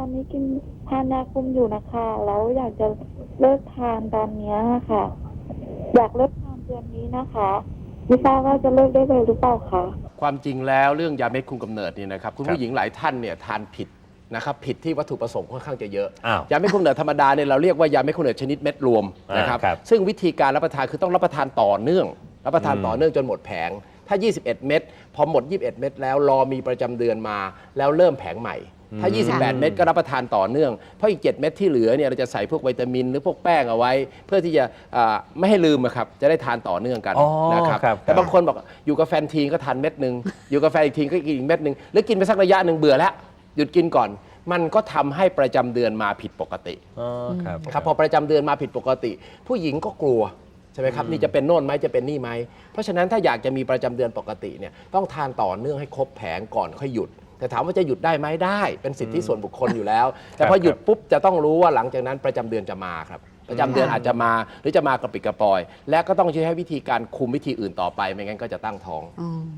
อนนี้กินทานยาคุมอยู่นะคะ แล้วอยากจะเลิกทานตอนเนี้ยค่ะ อยากเลิกทานเดือนนี้นะคะไม่ทราบว่าจะเลิกได้เลยหรือเปล่าคะความจริงแล้วเรื่องยาเม็ดคุมกำเนิดนี่นะครับคุณครับผู้หญิงหลายท่านเนี่ยทานผิดนะครับผิดที่วัตถุประสงค์ค่อนข้างจะเยอะ อ้าวยาเม็ดคุมกำเนิดธรรมดาเนี่ยเราเรียกว่ายาเม็ดคุมกำเนิดชนิดเม็ดรวมอ่านนะครับครับซึ่งวิธีการรับประทานคือต้องรับประทานต่อเนื่อง รับประทานอืมต่อเนื่องจนหมดแผง ถ้า 21 เม็ดพอหมด 21 เม็ดแล้วรอมีประจำเดือนมา แล้วเริ่มแผงใหม่ ถ้า 28 เม็ดก็รับประทานต่อเนื่อง เพราะอีก 7 เม็ดที่เหลือเนี่ยเราจะใส่พวกวิตามิน หรือพวกแป้งเอาไว้ เพื่อที่จะอ่าไม่ให้ลืมอะครับจะได้ทานต่อเนื่องกันอ๋อนะครับครับแต่บางคนบอกอยู่กับแฟนทีก็ทานเม็ดหนึ่งอยู่กับแฟนอีกทีก็กินอีกเม็ดหนึ่งหรือกินไปสักระยะหนึ่งเบื่อแล้วหยุดกินก่อน มันก็ทำให้ประจำเดือนมาผิดปกติ อ๋อครับ ครับพอประจำเดือนมาผิดปกติ ผู้หญิงก็กลัว ใช่ไหมครับนี่จะเป็นโน่นไหมจะเป็นนี่ไหมเพราะฉะนั้นถ้าอยากจะมีประจำเดือนปกติเนี่ยต้องทานต่อเนื่องให้ครบแผงก่อนค่อยหยุด แต่ถามว่าจะหยุดได้ไหมได้เป็นสิทธิส่วนบุคคลอยู่แล้ว แต่พอหยุดปุ๊บจะต้องรู้ว่าหลังจากนั้นประจำเดือนจะมาครับ ประจำเดือนอาจจะมาหรือจะมากระปิดกระปอย และก็ต้องใช้วิธีการคุมวิธีอื่นต่อไปไม่งั้นก็จะตั้งท้อง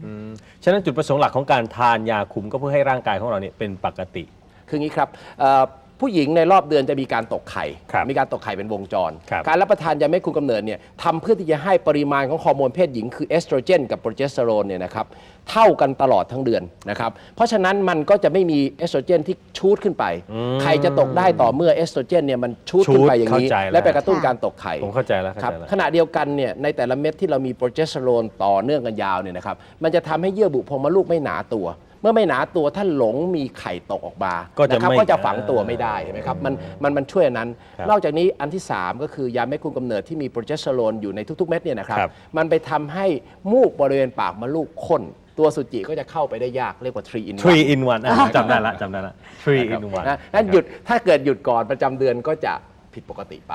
อืมฉะนั้นจุดประสงค์หลักของการทานยาคุมก็เพื่อให้ร่างกายของเราเนี่ยเป็นปกติ คืออย่างนี้ครับเอ่อ ผู้หญิงในรอบเดือนจะมีการตกไข่ ครับมีการตกไข่เป็นวงจร ครับการรับประทานยาเม็ดคุมกำเนิดเนี่ยทำเพื่อที่จะให้ปริมาณของฮอร์โมนเพศหญิงคือเอสโตรเจนกับโปรเจสเตอโรนเนี่ยนะครับเท่ากันตลอดทั้งเดือนนะครับเพราะฉะนั้นมันก็จะไม่มีเอสโตรเจนที่ชูดขึ้นไปอืมไข่จะตกได้ต่อเมื่อเอสโตรเจนเนี่ยมันชูดชูดขึ้นไปอย่างนี้เข้าใจแล้ว และไปกระตุ้นการตกไข่ ผมเข้าใจแล้วเข้าครับใจแล้ว ขณะเดียวกันเนี่ยในแต่ละเม็ดที่เรามีโปรเจสเตอโรนต่อเนื่องกันยาวเนี่ยนะครับมันจะทำให้เยื่อบุโพรงมดลูกไม่หนาตัว เมื่อไม่หนาตัวถ้าหลงมีไข่ตกออกมาก็จะนะครับไม่ก็จะฝังตัวไม่ได้เห็นไหมครับมันมันมันช่วยอันนั้น ครับนอกจากนี้อันที่ 3 ก็คือยาเม็ดคุมกำเนิดที่มีโปรเจสเตอโรนอยู่ในทุก ๆ เม็ดเนี่ยนะครับ ครับ มันไปทำให้มูกบริเวณปากมดลูกข้นตัวสุจิก็จะเข้าไปได้ยากเรียกว่า3 in 1 three in one อะจำได้ละจำได้ละ three in one นะนั้นหยุดถ้าเกิดหยุดก่อนประจำเดือนก็จะผิดปกติไป